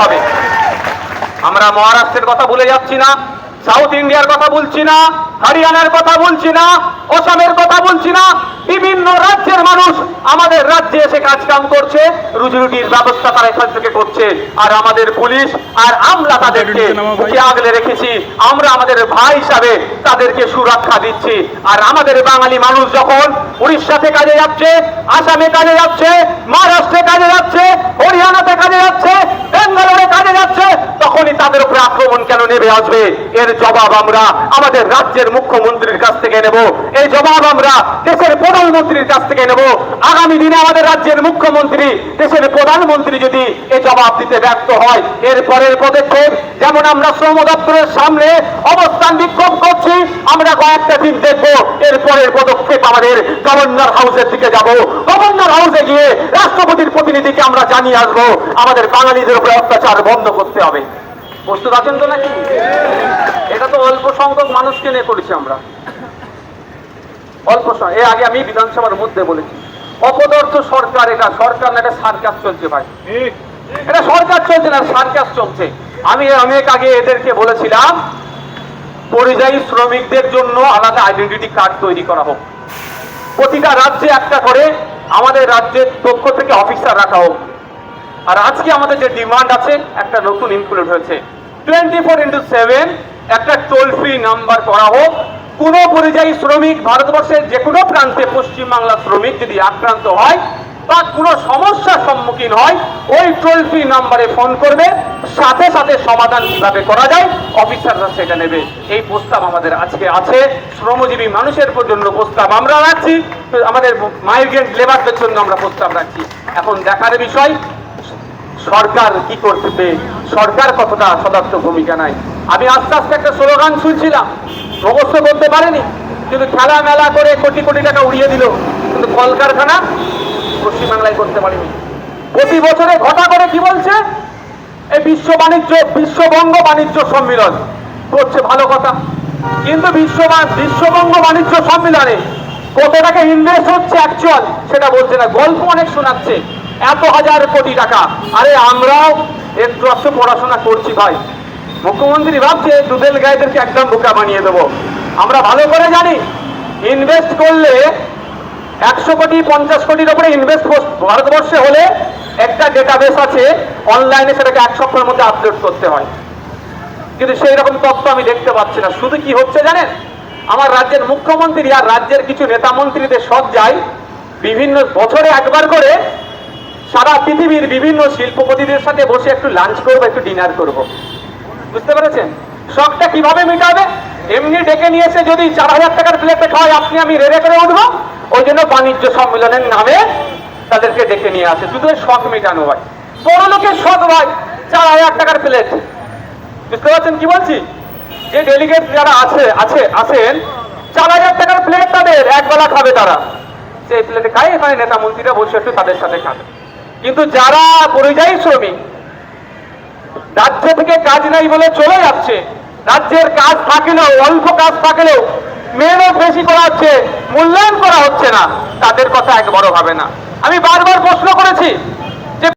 হবে। আমরা মহারাষ্ট্রের কথা ভুলে যাচ্ছি না সাউথ ইন্ডিয়ার কথা বলছি না হরিয়ানার কথা বলছি না অসমের কথা বলছি না বিভিন্ন রাজ্যের মানুষ আমাদের রাজ্যে এসে কাজ কাম করছে রুজি রুটির ব্যবস্থা তারা এখান থেকে করছে আর আমাদের পুলিশ আর আমরা তাদেরকে আগলে রেখেছি আমরা আমাদের ভাই হিসাবে তাদেরকে সুরক্ষা দিচ্ছি আর আমাদের বাঙালি মানুষ যখন উড়িষ্যাতে কাজে যাচ্ছে আসামে কাজে যাচ্ছে মহারাষ্ট্রে কাজে যাচ্ছে হরিয়ানাতে কাজে যাচ্ছে বেঙ্গালোরে কাজে যাচ্ছে তখনই তাদের উপরে নেমে আসবে। এর জবাব আমরা আমাদের রাজ্যের মুখ্যমন্ত্রীর কাছ থেকে নেব। এই জবাব আমরা দেশের প্রধানমন্ত্রীর কাছ থেকে নেব। আগামী দিনে আমাদের রাজ্যের মুখ্যমন্ত্রী, দেশের প্রধানমন্ত্রী যদি এই জবাব দিতে ব্যর্থ হয়, এর পরের পদক্ষেপ, যেমন আমরা শ্রম দপ্তরের সামনে অবস্থান বিক্ষোভ করছি, আমরা কয়েকটা দিন দেখব। এর পরের পদক্ষেপ আমাদের গভর্নর হাউসের দিকে যাব। গভর্নর হাউসে গিয়ে রাষ্ট্রপতির প্রতিনিধিকে আমরা জানিয়ে আসব। আমাদের বাঙালিদের উপরে অত্যাচার বন্ধ করতে হবে। প্রস্তুত আছেন তো নাকি? এটা তো অল্প সংখ্যক মানুষকে নিয়ে করেছি আমরা। অল্প সময় এর আগে আমি বিধানসভার মধ্যে বলেছি, অপদর্থ সরকার এটা, সরকার না, এটা সার্কাস চলছে ভাই। এটা সরকার চলছে না, সার্কাস চলছে। আমি অনেক আগে এদেরকে বলেছিলাম, পরিযায়ী শ্রমিকদের জন্য আলাদা আইডেন্টিটি কার্ড তৈরি করা হোক। প্রতিটা রাজ্যে একটা করে আমাদের রাজ্যের পক্ষ থেকে অফিসার রাখা হোক। আর আজকে আমাদের যে ডিমান্ড আছে, একটা নতুন ইনক্লুড হয়েছে। টোয়েন্টি ফোর ইন্টু সেভেন একটা টোল ফ্রি নাম্বার করা হোক। কোন পরিযায়ী শ্রমিক ভারতবর্ষের যে কোনো প্রান্তে পশ্চিমবাংলার শ্রমিক যদি আক্রান্ত হয় বা কোনো সমস্যার সম্মুখীন হয়, ওই টোল ফ্রি নাম্বারে ফোন করবে। সাথে সাথে সমাধান কীভাবে করা যায় অফিসাররা সেটা নেবে। এই প্রস্তাব আমাদের আজকে আছে। শ্রমজীবী মানুষের জন্য প্রস্তাব আমরা রাখছি। আমাদের মাইগ্রেন্ট লেবারদের জন্য আমরা প্রস্তাব রাখছি। এখন দেখার বিষয় সরকার কি করতে সরকার কতটা সদর্থ ভূমিকা নাই আমি আস্তে আস্তে একটা স্লোগান শুনছিলাম। মুখস্থ করতে পারেনি, কিন্তু খেলা মেলা করে কোটি কোটি টাকা উড়িয়ে দিল। কিন্তু কলকারখানা পশ্চিমবাংলায় করতে পারেনি। প্রতি বছরে ঘটা করে কি বলছে? এই বিশ্ব বাণিজ্য, বিশ্ববঙ্গ বাণিজ্য সম্মেলন করছে ভালো কথা। কিন্তু বিশ্ব বিশ্ববঙ্গ বাণিজ্য সম্মেলনে কত টাকা ইনভেস্ট হচ্ছে অ্যাকচুয়াল সেটা বলছে না। গল্প অনেক শোনাচ্ছে। এত হাজার কোটি টাকা। আরে আমরাও একটু পড়াশোনা করছি ভাই। মুখ্যমন্ত্রী ভাবছে দুধেল গাইদেরকে একদম বোকা বানিয়ে দেবো। আমরা ভালো করে জানি ইনভেস্ট করলে একশো কোটি, পঞ্চাশ কোটির উপরে ইনভেস্ট ভারতবর্ষে হলে একটা ডেটাবেস আছে অনলাইনে সেটাকে এক সপ্তাহের মধ্যে আপলোড করতে হয়। কিন্তু সেই রকম তথ্য আমি দেখতে পাচ্ছি না। শুধু কি হচ্ছে জানেন? আমার রাজ্যের মুখ্যমন্ত্রী আর রাজ্যের কিছু নেতা মন্ত্রীদের সব যায় বিভিন্ন বছরে একবার করে সারা পৃথিবীর বিভিন্ন শিল্পপতিদের সাথে বসে একটু লাঞ্চ করব, একটু ডিনার করব। বুঝতে পেরেছেন? শখটা কীভাবে মিটাবে? এমনি ডেকে নিয়েছে যদি চার হাজার টাকার প্লেটে খাওয়াই আপনি আমি রেড়ে করে উঠবো। ওই জন্য বাণিজ্য সম্মেলনের নামে তাদেরকে ডেকে নিয়ে আসে। শুধু শখ মেটানো ভাই বড় লোকের শখ ভাই, চার হাজার টাকার প্লেট বুঝতে পারছেন কি বলছি? যে ডেলিগেট যারা আছে আছে, আছেন, চার হাজার টাকার প্লেট তাদের, একবেলা খাবে তারা। সেই প্লেটে খাই এখানে নেতা মন্ত্রীরা বসে একটু তাদের সাথে খাবে। কিন্তু যারা পরিযায়ী শ্রমিক, রাজ্য থেকে কাজ নাই বলে চলে যাচ্ছে, রাজ্যের কাজ থাকলেও, অল্প কাজ থাকলেও মেহনত বেশি করা হচ্ছে, মূল্যায়ন করা হচ্ছে না, তাদের কথা এক বড় ভাবে না। আমি বারবার প্রশ্ন করেছি